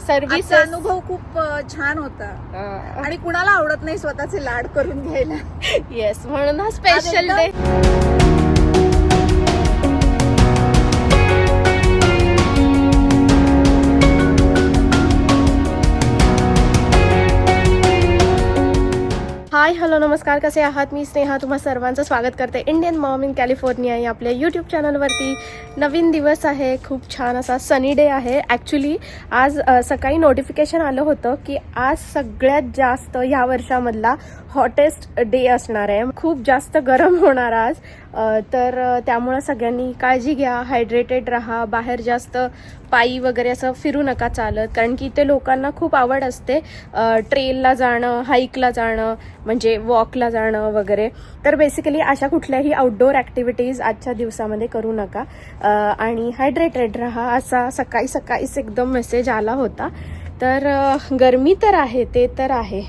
Service अनुभव खूप छान होता. आणि कुणाला आवडत नाही स्वतःचे लाड करून घ्यायला. येस म्हणून हा स्पेशल डे हाय हॅलो नमस्कार. कसे आहात? मी स्नेहा. तुम्हा सर्वांचं स्वागत करते. इंडियन मॉम इन कॅलिफोर्निया या आपल्या यूट्यूब चॅनलवरती नवीन दिवस आहे. खूप छान असा सनी डे आहे. ॲक्च्युली आज सकाळी नोटिफिकेशन आलं होतं की आज सगळ्यात जास्त ह्या वर्षामधला हॉटेस्ट डे असणार आहे. खूप जास्त गरम होणार आज. तर त्यामुळं सगळ्यांनी काळजी घ्या हायड्रेटेड राहा बाहेर जास्त पायी वगैरे असं फिरू नका चालत. कारण की इथे लोकांना खूप आवड असते ट्रेलला जाणं हाईकला जाणं म्हणजे वॉकला जाणं वगैरे. तर बेसिकली अशा कुठल्याही आउटडोअर ॲक्टिव्हिटीज आजच्या दिवसामध्ये करू नका. आणि हायड्रेटेड राहा असा सकाळी सकाळीच एकदम मेसेज आला होता. तर गरमी तर आहे ते तर आहे.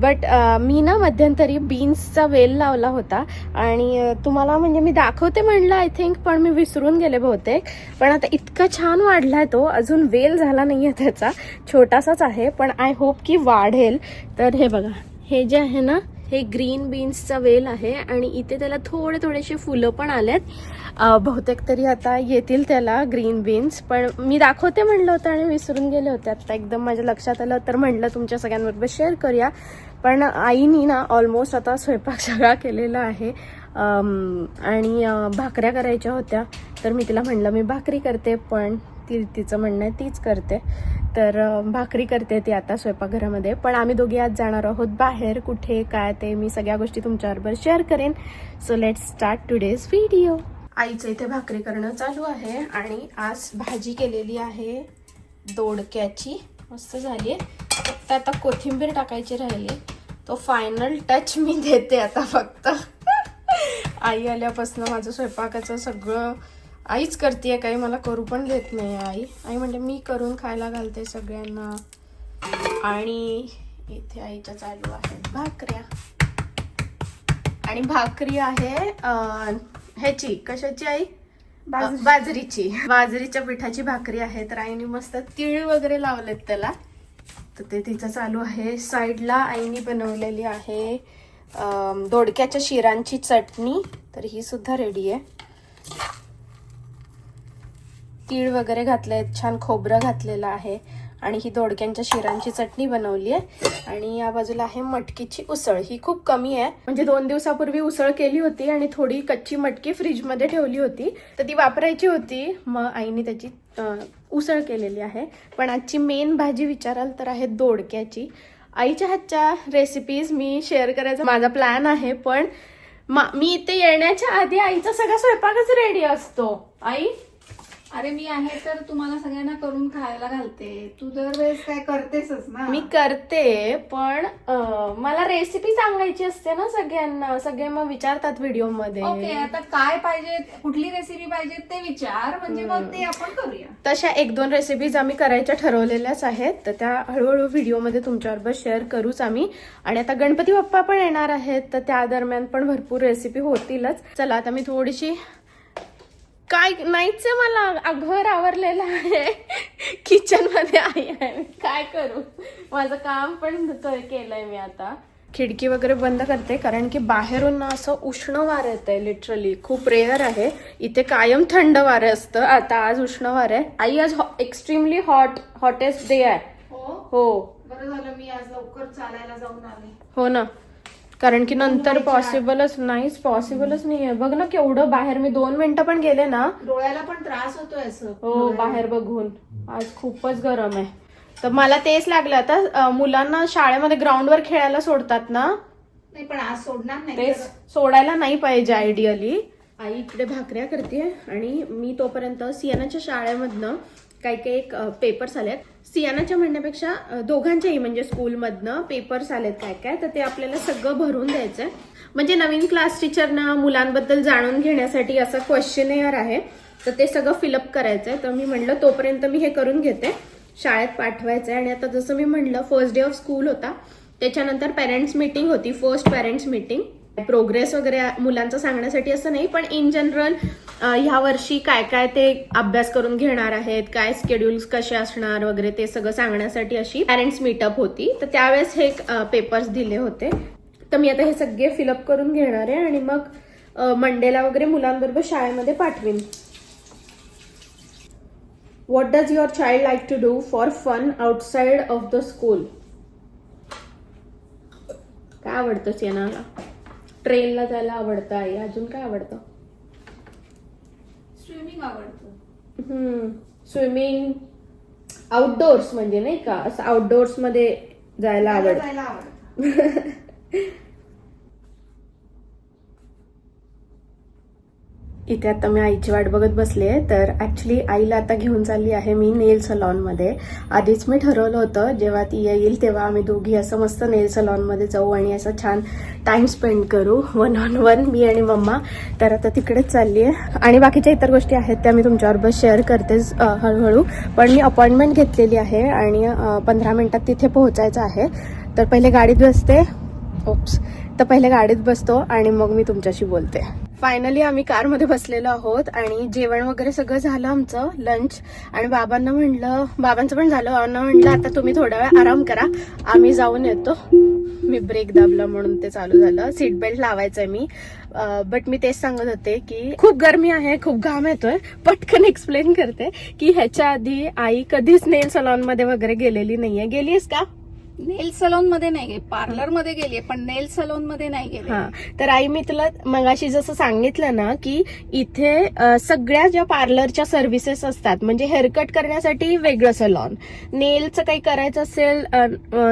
बट मी ना मध्यंतरी बीन्सचा वेल लावला होता आणि तुम्हाला म्हणजे मी दाखवते म्हणलं आय थिंक पण मी विसरून गेले बहुतेक. पण आता इतका छान वाढलाय तो अजून वेल झाला नाही आहे त्याचा. छोटासाच आहे पण आय होप की वाढेल. तर हे बघा हे जे आहे ना हे ग्रीन बीन्सचा वेल आहे आणि इथे त्याला थोडे थोडेसे फुलं पण आलेत. आहेत बहुतेक तरी आता येतील त्याला ग्रीन बीन्स पण मी दाखवते म्हणलं होतं आणि विसरून गेले होते. आता एकदम माझ्या लक्षात आलं तर म्हणलं तुमच्या सगळ्यांबरोबर शेअर करूया. पण आईनी ना ऑलमोस्ट आता स्वयंपाक सगळा केलेला आहे. आणि भाकऱ्या करायच्या होत्या. तर मी तिला म्हणलं मी भाकरी करते पण ती तिचं म्हणणं आहे तीच करते. तर भाकरी करते ती आता स्वयंपाकघरामध्ये. पण आम्ही दोघी आज जाणार आहोत बाहेर. कुठे काय ते मी सगळ्या गोष्टी तुमच्याबरोबर शेअर करेन. So let start today's video आईचं इथे भाकरी करणं चालू आहे आणि आज भाजी केलेली आहे दोडक्याची. मस्त झाली आहे. फक्त आता कोथिंबीर टाकायची राहिली. तो फायनल टच मी देते आता फक्त. आई आल्यापासून माझं स्वयंपाकाचं सगळं आईच करते काही मला करू पण देत नाही आई. आई म्हणजे मी करून खायला घालते सगळ्यांना. आणि इथे आईच्या चालू आहेत भाकऱ्या. आणि भाकरी आहे ह्याची कशाची आई? बाजरीची. बाजरीच्या पिठाची भाकरी आहे तर आईने मस्त तीळ वगैरे लावलेत त्याला. तर ते तिचं चालू आहे. साईडला आईने बनवलेली आहे दोडक्याच्या शिरांची चटणी. तर ही सुद्धा रेडी आहे. तीळ वगैरे घातले छान खोबरं घातलेलं आहे. आणि ही दोडक्यांच्या शिरांची चटणी बनवली आहे आणि या बाजूला आहे मटकीची उसळ. ही खूप कमी आहे. म्हणजे दोन दिवसापूर्वी उसळ केली होती आणि थोडी कच्ची मटकी फ्रीजमध्ये ठेवली होती. तर ती वापरायची होती. मग आईने त्याची उसळ केलेली आहे. पण आजची मेन भाजी विचाराल तर आहे दोडक्याची. आईच्या हातच्या रेसिपीज मी शेअर करायचा माझा प्लॅन आहे पण मा- मी इथे येण्याच्या आधी आईचा सगळा स्वयंपाकच रेडी असतो. आई? अरे मी आहे तर तुम्हाला सगळ्यांना करून खायला घालते. तू दरवेळेस काय करतेसच ना. मी करते पण अं, मला रेसिपी सांगायची असते ना सगळ्यांना. सगळे मग विचारतात व्हिडिओमध्ये. ओके आता काय पाहिजे कुठली रेसिपी पाहिजे ते विचार. म्हणजे मग ते आपण करूया. तशा एक दोन रेसिपीज आम्ही करायच्या ठरवलेल्याच आहेत. तर त्या हळूहळू व्हिडिओमध्ये तुमच्याबरोबर शेअर करूच आम्ही. आणि आता गणपती बाप्पा पण येणार आहेत. तर त्या दरम्यान पण भरपूर रेसिपी होतीलच. चला आता मी थोडीशी काय नाहीच मला. घर आवरलेलं आहे. किचनमध्ये आई आहे. काय करू? माझं काम पण केलंय मी आता. खिडकी वगैरे बंद करते कारण की बाहेरून ना असं उष्ण वारं येत आहे लिटरली खूप रेअर आहे. इथे कायम थंड वारं असतं. आता आज उष्ण वारं आहे. आई आज एक्स्ट्रीमली हॉट हॉटेस्ट डे आहे. हो? हो. बरं झालं मी आज लवकर चालायला जाऊन आले. हो ना. कारण की नंतर पॉसिबलच नाहीच पॉसिबलच नाही आहे बघ ना केवढं बाहेर मी दोन मिनिटं पण गेले ना. डोळ्याला पण त्रास होतोय असं. हो बाहेर बघून. आज खूपच गरम आहे. तर मला तेच लागलं आता मुलांना शाळेमध्ये ग्राउंडवर खेळायला सोडतात ना? नाही पण आज सोडणार नाही ते तर- सोडायला नाही पाहिजे आयडियली आई इकडे भाकऱ्या करते आणि मी तोपर्यंत सियानाच्या शाळेमधनं काही काही एक पेपर्स आलेत. सियानाच्या म्हणण्यापेक्षा दोघांच्याही म्हणजे स्कूलमधनं पेपर्स आलेत काय काय तर ते आपल्याला सगळं भरून द्यायचं आहे म्हणजे नवीन क्लास टीचरना मुलांबद्दल जाणून घेण्यासाठी असं क्वेश्चनेअर आहे तर ते सगळं फिलअप करायचं आहे तर मी म्हणलं तोपर्यंत मी हे करून घेते. शाळेत पाठवायचं आहे आणि आता जसं मी म्हणलं फर्स्ट डे ऑफ स्कूल होता. त्याच्यानंतर पेरेंट्स मीटिंग होती फर्स्ट पेरेंट्स मीटिंग प्रोग्रेस वगैरे मुलांचं सांगण्यासाठी असं नाही पण इन जनरल ह्या वर्षी काय काय ते अभ्यास करून घेणार आहेत काय स्केड्युल्स कसे असणार वगैरे ते सगळं सांगण्यासाठी अशी पॅरेंट्स मीटअप होती. तर त्यावेळेस हे पेपर्स दिले होते. तर मी आता हे सगळे फिलअप करून घेणार आहे आणि मग मंडेला वगैरे मुलांबरोबर शाळेमध्ये पाठवीन. What does your child like to do for fun outside of the school काय आवडतं सेनाला ट्रेनला जायला आवडतं आई? अजून काय आवडतं? स्विमिंग आवडतं. स्विमिंग आउटडोर्स म्हणजे नाही का? असं आउटडोर्समध्ये जायला मला आवडतं. जायला आवडतं. इथे आता मी आईची वाट बघत बसले तर ऍक्च्युली आईला आता घेऊन चालली आहे मी नेल सलॉनमध्ये आधीच मी ठरवलं होतं जेव्हा ती येईल तेव्हा आम्ही दोघी असं मस्त नेल सलॉनमध्ये जाऊ आणि असं छान टाइम स्पेंड करू. वन ऑन वन मी आणि मम्मा. तर आता तिकडेच चालली आहे. आणि बाकीच्या इतर गोष्टी आहेत त्या मी तुमच्याबरोबर शेअर करतेच हळूहळू. पण मी अपॉइंटमेंट घेतलेली आहे आणि पंधरा मिनटात तिथे पोहोचायचं आहे. तर पहिले गाडीत बसते ओप्स तर पहिले गाडीत बसतो आणि मग मी तुमच्याशी बोलते. फायनली आम्ही कारमध्ये बसलेलो आहोत आणि जेवण वगैरे सगळं झालं आमचं लंच आणि बाबांना म्हणलं बाबांचं पण झालं. बाबांना म्हणलं आता तुम्ही थोडा वेळ आराम करा. आम्ही जाऊन येतो. मी ब्रेक दाबला म्हणून ते चालू झालं. सीट बेल्ट लावायचंय मी. बट मी तेच सांगत होते की खूप गरमी आहे खूप घाम येतोय. पटकन एक्सप्लेन करते की ह्याच्या आधी आई कधीच नेल सलॉनमध्ये वगैरे गेलेली नाहीये. गेलीस का? नेल सलोनमध्ये नाही गेली पार्लरमध्ये गेलीये पण नेल सलोनमध्ये नाही गेली. हा तर आई मी तुला मगाशी जसं सांगितलं ना की इथे अ, सगळ्या ज्या पार्लरच्या सर्व्हिसेस असतात म्हणजे हेअरकट करण्यासाठी वेगळं सलॉन नेलचं काही करायचं असेल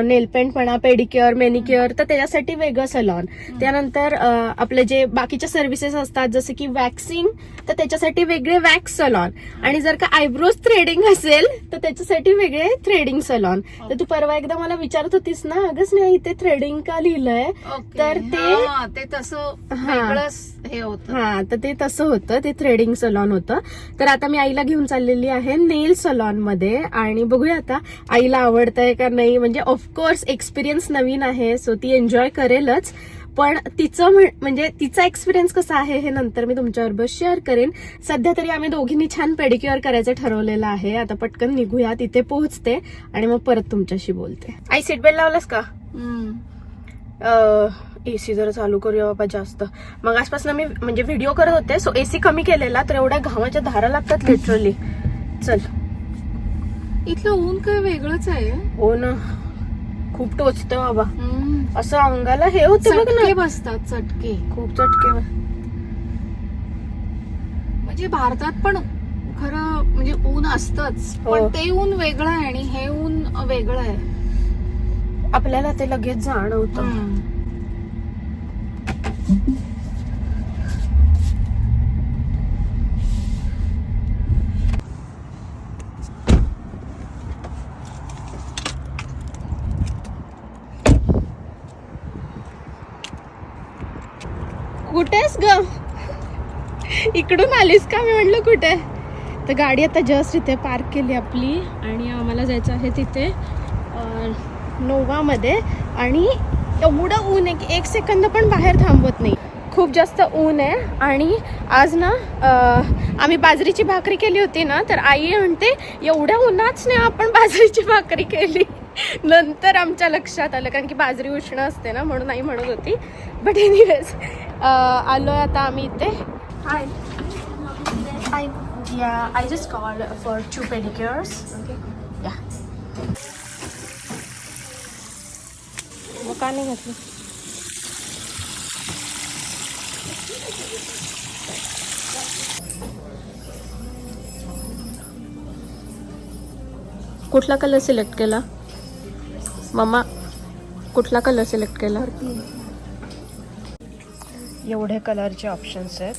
नेल पेंट म्हणा पेडिक्युअर मेनिक्युअर तर त्याच्यासाठी वेगळं सलॉन त्यानंतर अ, आपले जे बाकीच्या सर्व्हिसेस असतात जसं की वॅक्सिंग तर त्याच्यासाठी वेगळे वॅक्स सलॉन आणि जर का आयब्रोज थ्रेडिंग असेल तर त्याच्यासाठी वेगळे थ्रेडिंग सलॉन तर तू परवा एकदा मला विचार विचारत होतीस ना अगच नाही इथे थ्रेडिंग का लिहिलंय. तर ते- ते तसं हा. हे होतं. हा तर ते तसं होतं ते थ्रेडिंग सलॉन होतं. तर आता मी आईला घेऊन चाललेली आहे नेल सलॉनमध्ये आणि बघूया आता आईला आवडतंय का नाही. म्हणजे ऑफकोर्स एक्सपिरियन्स नवीन आहे सो ती एन्जॉय करेलच. पण तिचं म्हण- म्हणजे तिचा एक्सपिरियन्स कसा आहे हे नंतर मी तुमच्याबरोबर शेअर करेन. सध्या तरी आम्ही दोघींनी छान पेडिक्युअर करायचं ठरवलेलं आहे. आता पटकन निघूया तिथे पोहोचते आणि मग परत तुमच्याशी बोलते. आई सीट बेल्ट लावलास का. एसी जरा चालू करूया बाबा जास्त. मग आसपासून मी म्हणजे व्हिडिओ करत होते सो एसी कमी केलेला तर एवढ्या घामाच्या धारा लागतात लिटरली चल. इथलं ऊन काय वेगळंच आहे? हो ना. खूप टोचतं बाबा. असं अंगाला हे होतं बघ ना. बसतात चटके. खूप चटके म्हणजे भारतात पण खरं म्हणजे ऊन असतच. हो. पण ते ऊन वेगळं आहे आणि हे ऊन वेगळं आहे. आपल्याला ते लगेच जाणवतं. आलीस का? मी म्हणलं कुठे? तर गाडी आता जस्ट इथे पार्क केली आपली. आणि आम्हाला जायचं आहे तिथे नोवामध्ये. आणि एवढं ऊन आहे की एक सेकंद पण बाहेर थांबवत नाही. खूप जास्त ऊन आहे. आणि आज ना आम्ही बाजरीची भाकरी केली होती ना तर आई म्हणते एवढ्या उन्हाच नाही आपण बाजरीची भाकरी केली. नंतर आमच्या लक्षात आलं कारण की बाजरी उष्ण असते ना म्हणून आई म्हणत होती. बट एनिवेज आलो आता आम्ही इथे. Hi I yeah I just call for two pedicures okay या मग का नाही घातलं. कुठला कलर सिलेक्ट केला? मम्मा कुठला कलर सिलेक्ट केला? एवढे कलरचे ऑप्शन्स आहेत.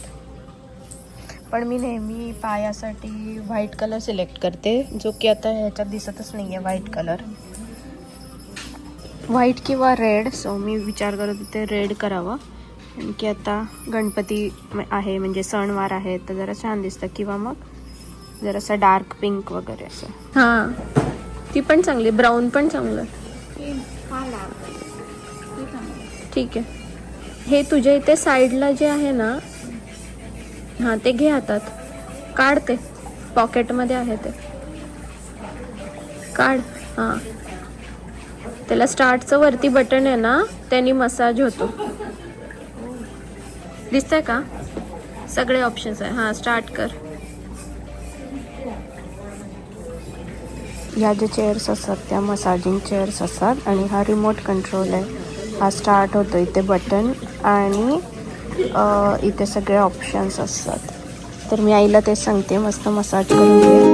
पण मी नेहमी पायासाठी व्हाईट कलर सिलेक्ट करते जो की आता ह्याच्यात दिसतच नाही आहे व्हाईट कलर. व्हाईट किंवा रेड सो मी विचार करत होते रेड करावं. कारण की आता गणपती आहे म्हणजे सणवार आहे तर जरा छान दिसतं. किंवा मग जरासं डार्क पिंक वगैरे असं. हां. ती पण चांगली ब्राऊन पण चांगलं. ठीक आहे. हे तुझ्या इथे साईडला जे आहे ना हां ते घे हातात काढ ते. पॉकेटमध्ये आहे ते. काढ. हां. त्याला स्टार्टचं वरती बटन आहे ना त्यांनी मसाज होतो. दिसतंय का? सगळे ऑप्शन्स आहे. हां स्टार्ट कर. या ज्या चेअर्स असतात त्या मसाजिंग चेअर्स असतात आणि हा रिमोट कंट्रोल आहे. हा स्टार्ट होतो इथे बटन आणि इथे सगळे ऑप्शन्स असतात. तर मी आईला ते सांगते मस्त मसाज करून घे.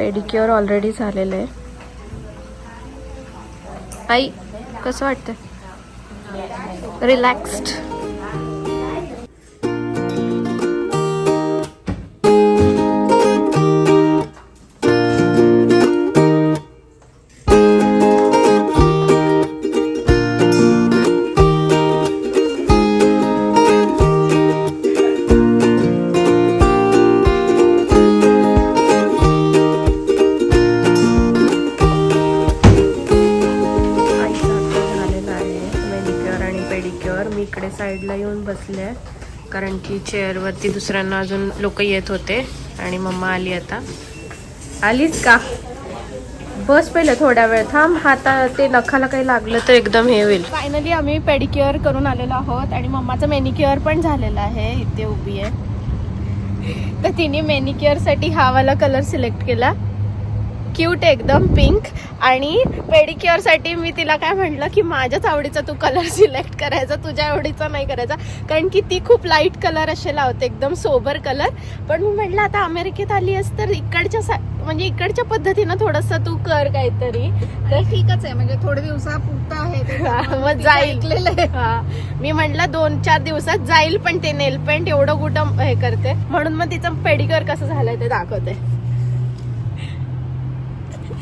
पेडिक्युअर ऑलरेडी झालेलं आहे. आई कसं वाटतं रिलॅक्स्ड साईडला येऊन बसले कारण की चेअरवरती दुसऱ्यांना अजून लोक येत होते आणि मम्मा आली आता. आलीच का? बस पहिलं थोड्या वेळ. थांब हाता ते नखाला काही लागलं तर एकदम हे होईल. फायनली आम्ही पेडिक्युअर करून आलेलो आहोत आणि मम्माचं मेनिक्युअर पण झालेलं आहे. इथे उभी आहे. तर तिने मेनिक्युअरसाठी हा वाला कलर सिलेक्ट केला. क्यूट एकदम पिंक. आणि पेडिक्युअरसाठी मी तिला काय म्हटलं की माझ्याच आवडीचा तू कलर सिलेक्ट करायचा तुझ्या आवडीचा नाही करायचा. कारण की ती खूप लाइट कलर असे लावते एकदम सोबर कलर पण मी म्हटलं आता अमेरिकेत आली आहेस तर इकडच्या सा- म्हणजे इकडच्या पद्धतीनं थोडस तू कर काहीतरी. तर ठीकच आहे म्हणजे थोडे दिवसापुरतं आहे ते. मग जाईल. मी म्हटलं दोन चार दिवसात जाईल पण ते नेल पेंट एवढं कुठं हे करते. म्हणून मग तिचं पेडिक्युअर कसं झालंय ते दाखवते.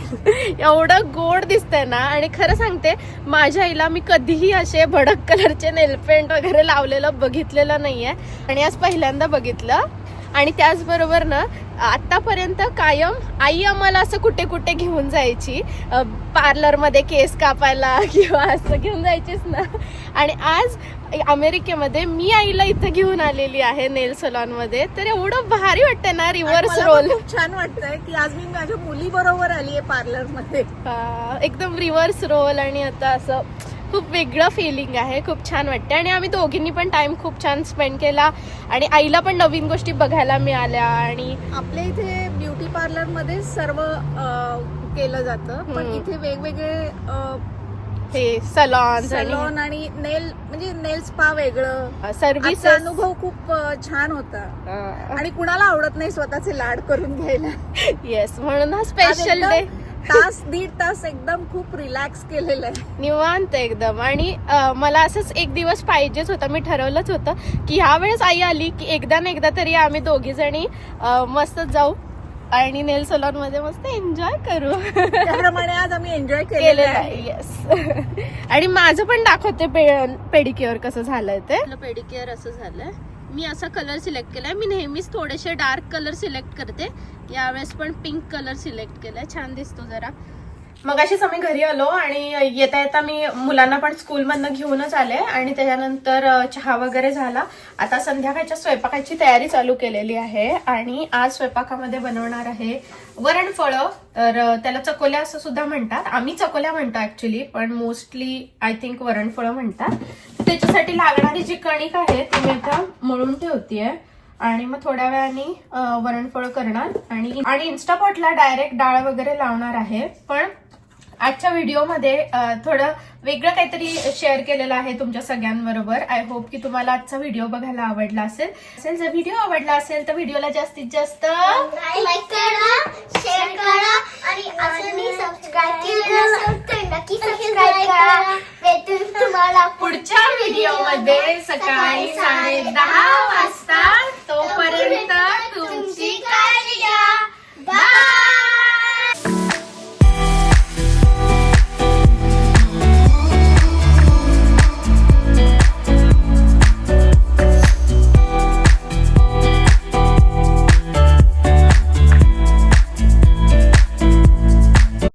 एवढं गोड दिसतंय ना. आणि खरं सांगते माझ्या आईला मी कधीही असे भडक कलरचे नेलपेंट वगैरे लावलेलं बघितलेलं नाहीये. आणि आज पहिल्यांदा बघितलं. आणि त्याचबरोबर ना आतापर्यंत कायम आई आम्हाला असं कुठे कुठे घेऊन जायची. पार्लरमध्ये केस कापायला किंवा असं घेऊन जायचीच ना. आणि आज अमेरिकेमध्ये मी आईला इथं घेऊन आलेली आहे नेल सलॉनमध्ये तर एवढं भारी वाटतंय ना रिव्हर्स रोल छान वाटतंय की आज मी माझ्या मुली बरोबर आली आहे पार्लरमध्ये एकदम रिव्हर्स रोल आणि आता असं खूप वेगळं फिलिंग आहे. खूप छान वाटते आणि आम्ही दोघींनी पण टाइम खूप छान स्पेंड केला. आणि आईला पण नवीन गोष्टी बघायला मिळाल्या आणि आपल्या इथे ब्युटी पार्लरमध्ये सर्व केलं जातं. पण. इथे वेगवेगळे हे सलॉन्स आणि सलॉन आणि नेल म्हणजे नेल स्पा वेगळं. सर्व्हिस अनुभव खूप छान होता. आणि कुणाला आवडत नाही स्वतःचे लाड करून घ्यायला. येस म्हणून हा स्पेशल डे तास दीड तास एकदम खूप रिलॅक्स केलेलं आहे. निवांत एकदम. आणि मला असंच एक दिवस पाहिजेच होतं. मी ठरवलंच होतं की ह्या वेळेस आई आली की एकदा ना एकदा तरी आम्ही दोघी जणी अं, मस्त जाऊ. आणि नेल सलॉनमध्ये मस्त एन्जॉय करू. त्याप्रमाणे आज आम्ही एन्जॉय केलेलं आहे. येस आणि माझं पण दाखवते पेडिक्युअर कसं झालंय ते. पेडिक्युअर असं झालंय. मी असा कलर सिलेक्ट केलाय. मी नेहमीच थोडेसे डार्क कलर सिलेक्ट करते. यावेळेस पण पिंक कलर सिलेक्ट केलाय. छान दिसतो जरा. मग अशीच आम्ही घरी आलो आणि येता येता मी मुलांना पण स्कूलमधनं घेऊनच आले आणि त्याच्यानंतर चहा वगैरे झाला. आता संध्याकाळच्या स्वयंपाकाची तयारी चालू केलेली आहे आणि आज स्वयंपाकामध्ये बनवणार आहे वरणफळं. तर त्याला चकोल्या असं सुद्धा म्हणतात. आम्ही चकोल्या म्हणतो ऍक्च्युली पण मोस्टली आय थिंक वरणफळं म्हणतात. त्याच्यासाठी लागणारी जी कणिक आहे ती मी आता मळून ठेवतीये. आणि मग थोड्या वेळाने वरणफळ वरणफळं करणार. आणि आणि इन्स्टापॉटला डायरेक्ट डाळ वगैरे लावणार आहे. पण आजच्या व्हिडिओमध्ये थोडं वेगळं काहीतरी शेअर केलेलं आहे तुमच्या सगळ्यांबरोबर. आय होप की तुम्हाला आजचा व्हिडिओ बघायला आवडला असेल. असेल जर व्हिडिओ आवडला असेल तर व्हिडिओला जास्तीत जास्त लाईक करा शेअर करा आणि सबस्क्राईब तुम्हाला पुढच्या व्हिडिओमध्ये सकाळी साडे दहा वाजता. तोपर्यंत तुमची बाय